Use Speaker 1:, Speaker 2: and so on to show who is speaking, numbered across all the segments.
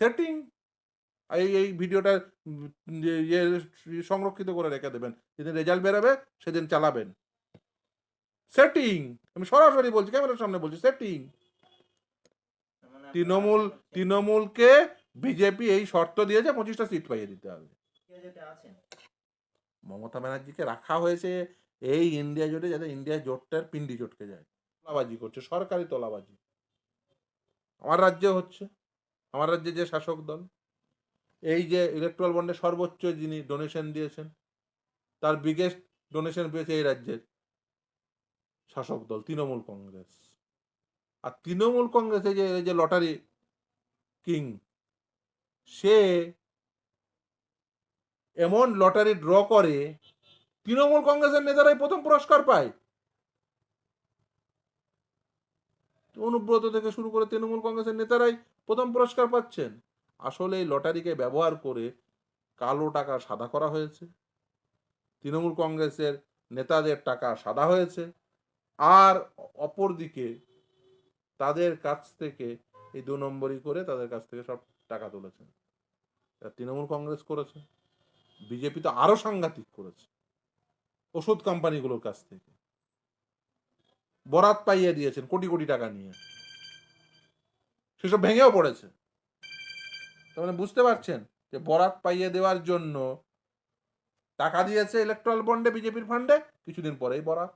Speaker 1: Setting এই এই ভিডিওটা ইয়ে ইয়ে সংরক্ষিত করে রেখে দেবেন। যেদিন রেজাল্ট বেরোবে সেদিন চালাবেন। সেটিং আমি সরাসরি বলছি ক্যামেরার সামনে বলছি সেটিং
Speaker 2: মানে
Speaker 1: তৃণমূল তৃণমূলকে বিজেপি এই শর্ত দিয়েছে পঁচিশটা সিট পাইয়ে দিতে হবে। মমতা ব্যানার্জিকে রাখা হয়েছে এই ইন্ডিয়া জোটে যাতে ইন্ডিয়া জোটটার পিন্ডি চটকে যায়। তোলাবাজি করছে সরকারি তোলাবাজি। আমার রাজ্যে হচ্ছে। আমার রাজ্যে যে শাসক দল, এই যে ইলেকট্রাল বন্ডে সর্বোচ্চ যিনি ডোনেশন দিয়েছেন, তার বিগেস্ট ডোনেশন পেয়েছে এই রাজ্যের শাসক দল, তৃণমূল কংগ্রেস। আর তৃণমূল কংগ্রেসে যে যে লটারি কিং, সে এমন লটারি ড্র করে, তৃণমূল কংগ্রেসের নেতারাই প্রথম পুরস্কার পায়। অনুব্রত থেকে শুরু করে তৃণমূল কংগ্রেসের নেতারাই প্রথম পুরস্কার পাচ্ছেন। আসলে এই লটারিকে ব্যবহার করে কালো টাকা সাদা করা হয়েছে। তৃণমূল কংগ্রেসের নেতাদের টাকা সাদা হয়েছে। আর অপরদিকে তাদের কাছ থেকে এই দু নম্বরই করে তাদের কাছ থেকে সব টাকা তুলেছেন। তৃণমূল কংগ্রেস করেছে। বিজেপি তো আরও সাংঘাতিক করেছে। ওষুধ কোম্পানিগুলোর কাছ থেকে। বরাত পাইয়ে দিয়েছেন কোটি কোটি টাকা নিয়ে। সেসব ভেঙেও পড়েছে। তার মানে বুঝতে পারছেন যে বরাত পাইয়ে দেওয়ার জন্য টাকা দিয়েছে ইলেকট্রাল বন্ডে বিজেপির ফান্ডে কিছুদিন পরেই বরাত।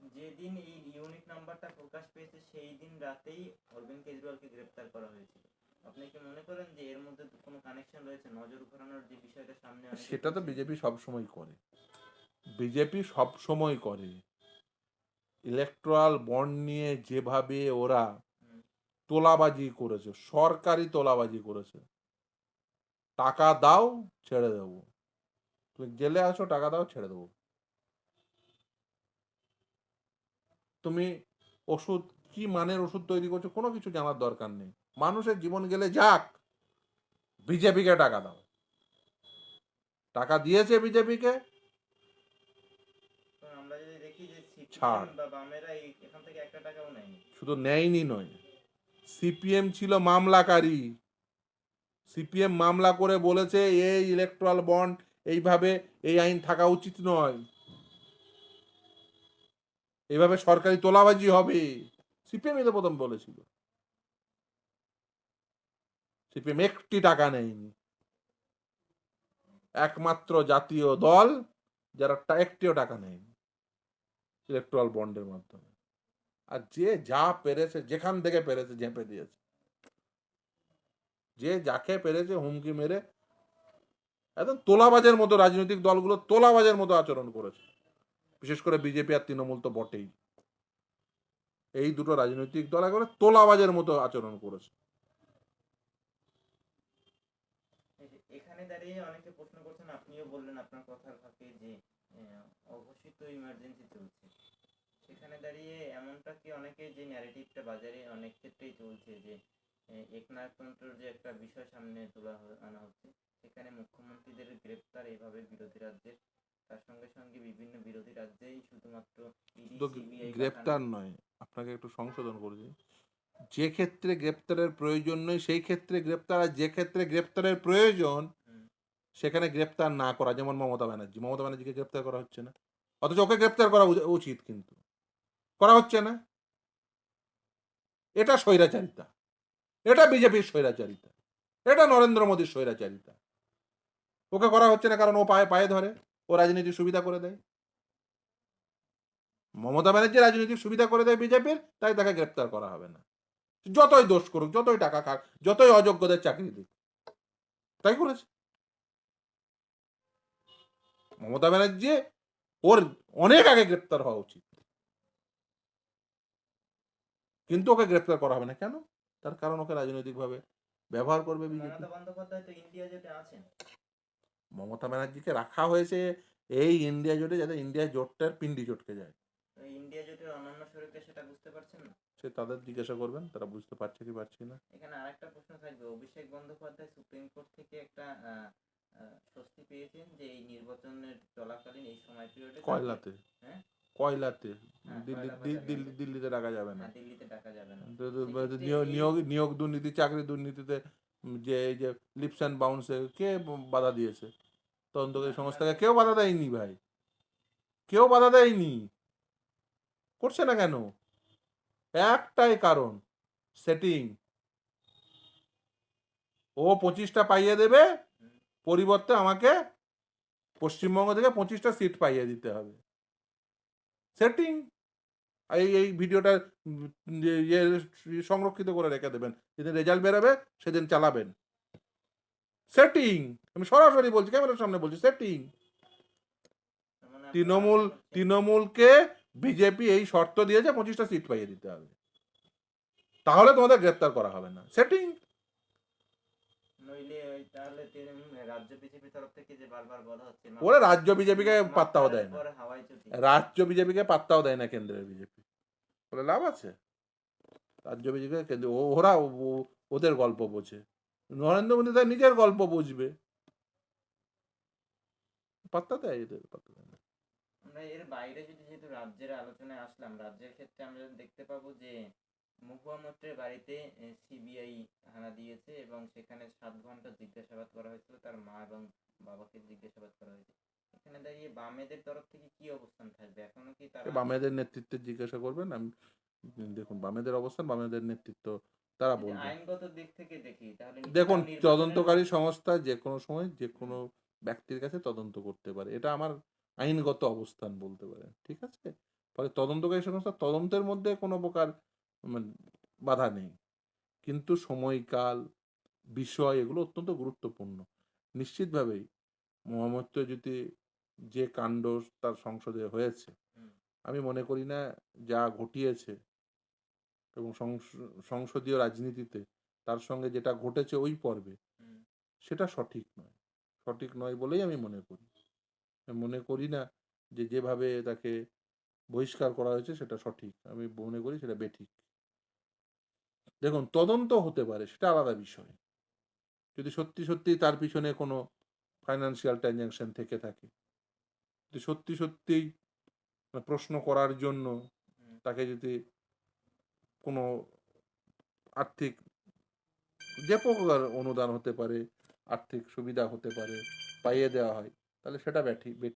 Speaker 2: যেদিন এই ইউনিট নাম্বারটা প্রকাশ পেয়েছে সেই দিন রাতেই অরবিন্দ কেজরিওয়ালকে গ্রেপ্তার করা হয়েছিল। আপনি কি মনে করেন যে এর মধ্যে কোনো কানেকশন রয়েছে? নজর ঘোরানোর যে বিষয়টা সামনে
Speaker 1: সেটা তো বিজেপি সব সময় করে। বিজেপি সব সময় করে। ইলেকট্রাল বন্ড নিয়ে যেভাবে ওরা তোলাবাজি করেছে সরকারি তোলাবাজি করেছে টাকা দাও ছেড়ে দেবো। তুমি জেলে আসো টাকা দাও ছেড়ে দেবো। তুমি ওষুধ কি মানের ওষুধ তৈরি করছ কোনো কিছু জানার দরকার নেই। মানুষের জীবন গেলে যাক বিজেপিকে টাকা দাও। টাকা দিয়েছে বিজেপিকে
Speaker 2: আমরা যদি দেখি যে
Speaker 1: ছাড়।
Speaker 2: বা বামেরা এখান থেকে একটা টাকাও নেয়নি।
Speaker 1: শুধু নেয়নি নয় সিপিএম ছিল মামলাকারী। সিপিএম মামলা করে বলেছে এই ইলেকট্রাল বন্ড এইভাবে এই আইন থাকা উচিত নয়। এইভাবে সরকারি তোলাবাজি হবে। সিপিএম তো প্রথম বলেছিল। সিপিএম একটি টাকা নেয়নি। একমাত্র জাতীয় দল যারা একটিও টাকা নেয়নি। ইলেকট্রাল বন্ডের মাধ্যমে। আর যে যা পেরেছে যেখান থেকে পেরেছে ঝেঁপে দিয়েছে। যে যাকে পেরেছে হুমকি মেরে একদম তোলাবাজের মতো রাজনৈতিক দলগুলো তোলাবাজের মতো আচরণ করেছে। বিশেষ করে বিজেপি আর তৃণমূল তো বটেই। এই দুটো রাজনৈতিক দল একেবারে তোলাবাজের মতো আচরণ করেছে।
Speaker 2: এখানে দাঁড়িয়ে অনেকে প্রশ্ন করছেন আপনিও বললেন আপনার কথার ফাঁকে যে আহ, অঘোষিত ইমার্জেন্সি চলছে। সেখানে দাঁড়িয়ে এমনটা কি অনেকে যে ন্যারেটিভটা বাজারে অনেক ক্ষেত্রেই চলছে যে একনায়কতন্ত্রের যে একটা বিষয় সামনে তোলা আনা হচ্ছে সেখানে মুখ্যমন্ত্রীদের গ্রেপ্তার এইভাবে বিরোধী রাজ্যের। তার সঙ্গে সঙ্গে বিভিন্ন বিরোধী রাজ্যেই শুধুমাত্র
Speaker 1: গ্রেপ্তার নয় আপনাকে একটু সংশোধন করেছি যে ক্ষেত্রে গ্রেপ্তারের প্রয়োজন নয় সেই ক্ষেত্রে গ্রেপ্তার আর যে ক্ষেত্রে গ্রেপ্তারের প্রয়োজন সেখানে গ্রেপ্তার না করা যেমন মমতা ব্যানার্জি। মমতা ব্যানার্জিকে গ্রেপ্তার করা হচ্ছে না। অথচ ওকে গ্রেপ্তার করা উচ- উচিত কিন্তু। করা হচ্ছে না। এটা স্বৈরাচারিতা। এটা বিজেপির স্বৈরাচারিতা। এটা নরেন্দ্র মোদীর স্বৈরাচারিতা। ওকে করা হচ্ছে না কারণ ও পায়ে পায়ে ধরে। ও রাজনীতির সুবিধা করে দেয়। মমতা ব্যানার্জি রাজনীতির সুবিধা করে দেয় বিজেপির, তাই তাকে গ্রেপ্তার করা হবে না। যতই দোষ করুক, যতই টাকা খাক, যতই অযোগ্যদের চাকরি দিক, তাই করেছে। মমতা ব্যানার্জি ওর অনেক আগে গ্রেপ্তার হওয়া উচিত। কিন্তু ওকে গ্রেপ্তার করা হবে না। কেন? তার কারণ ওকে রাজনৈতিকভাবে ব্যবহার করবে বিজেপি।
Speaker 2: মমতা বন্দ্যোপাধ্যায় তো ইন্ডিয়া জোটে আছেন।
Speaker 1: মমতা ব্যানার্জিকে রাখা হয়েছে এই ইন্ডিয়া জোটে যাতে ইন্ডিয়া জোটটার পিন্ডি চটকে যায়।
Speaker 2: ইন্ডিয়া জোটের অন্যান্য শরীরকে সেটা বুঝতে পারছেন না?
Speaker 1: সে তাদের জিজ্ঞাসা করবেন তারা বুঝতে পারছে কি পারছে না।
Speaker 2: এখানে আরেকটা প্রশ্ন থাকবে। অভিষেক বন্দ্যোপাধ্যায় সুপ্রিম কোর্ট থেকে একটা স্বস্তি পেয়েছেন যে এই নির্বাচনের চলাকালীন এই সময় পিরিয়ডে
Speaker 1: কয়লাতে?
Speaker 2: হ্যাঁ?
Speaker 1: কয়লাতে? দিল্লি দি- দিল্লি দিল্লিতে রাখা যাবে না।
Speaker 2: ডাকা যাবে না।
Speaker 1: নিয়োগ নিয়োগ দুর্নীতি চাকরি দুর্নীতিতে যে এই যে লিপস অ্যান্ড বাউন্সে কে বাধা দিয়েছে? তদন্তকারী সংস্থাকে কেউ বাধা দেয়নি ভাই। কেউ বাধা দেয়নি। করছে না কেন? একটাই কারণ সেটিং ও পঁচিশটা পাইয়ে দেবে পরিবর্তে আমাকে পশ্চিমবঙ্গ থেকে পঁচিশটা সিট পাইয়ে দিতে হবে। সেটিং এই এই ভিডিওটা ইয়ে সংরক্ষিত করে রেখে দেবেন। যেদিন রেজাল্ট বেরোবে, সেদিন চালাবেন। সেটিং আমি সরাসরি বলছি, ক্যামেরার সামনে বলছি সেটিং তৃণমূল, তৃণমূলকে বিজেপি এই শর্ত দিয়েছে, পঁচিশটা সিট পাইয়ে দিতে হবে। তাহলে তোমাদের গ্রেপ্তার করা হবে না। সেটিং ওরা রাজ্য বিজেপিকে পাত্তাও দেয় না। রাজ্য বিজেপিকে পাত্তাও দেয় না কেন্দ্রের বিজেপি। বলে লাভ আছে? রাজ্য কেন্দ্র ওরা ওদের গল্প বোঝে। নরেন্দ্র মোদী তার নিজের গল্প বুঝবে। পাত্তা দেয় এদের পাত্তা দেয় না।
Speaker 2: আমরা এর বাইরে যদি যেহেতু রাজ্যের আলোচনায় আসলাম রাজ্যের ক্ষেত্রে আমরা দেখতে পাবো যে মহুয়া মৈত্রের বাড়িতে সিবিআই হানা দিয়েছে এবং সেখানে সাত ঘণ্টা জিজ্ঞাসাবাদ করা হয়েছিল। তার মা এবং বাবাকে জিজ্ঞাসাবাদ করা হয়েছে। এখানে দাঁড়িয়ে বামেদের তরফ থেকে কি অবস্থান থাকবে? এখনও কি তারা
Speaker 1: বামেদের নেতৃত্বে জিজ্ঞাসা করবেন? আমি দেখুন বামেদের অবস্থান বামেদের নেতৃত্ব তারা বলবে।
Speaker 2: আইনগত দিক থেকে দেখি তাহলে
Speaker 1: দেখুন তদন্তকারী সংস্থা যে কোনো সময় যে কোনো ব্যক্তির কাছে তদন্ত করতে পারে। এটা আমার আইনগত অবস্থান বলতে পারেন ঠিক আছে? ফলে তদন্তকারী সংস্থা তদন্তের মধ্যে কোনো প্রকার বাধা নেই। কিন্তু সময়কাল বিষয় এগুলো অত্যন্ত গুরুত্বপূর্ণ। নিশ্চিতভাবেই মহামত্য যদি যে কাণ্ড তার সংসদে হয়েছে আমি মনে করি না যা ঘটিয়েছে এবং সংস- সংসদীয় রাজনীতিতে তার সঙ্গে যেটা ঘটেছে ওই পর্বে সেটা সঠিক নয়। সঠিক নয় বলেই আমি মনে করি। মনে করি না যে যেভাবে তাকে বহিষ্কার করা হয়েছে সেটা সঠিক। আমি মনে করি সেটা বেঠিক। দেখুন তদন্ত হতে পারে সেটা আলাদা বিষয়। যদি সত্যি সত্যি তার পিছনে কোনো ফাইন্যান্সিয়াল ট্রানজ্যাকশন থেকে থাকে। যদি সত্যি সত্যিই প্রশ্ন করার জন্য তাকে যদি কোনো আর্থিক যে প্রকার অনুদান হতে পারে আর্থিক সুবিধা হতে পারে পাইয়ে দেওয়া হয় তাহলে সেটা ব্যাঠি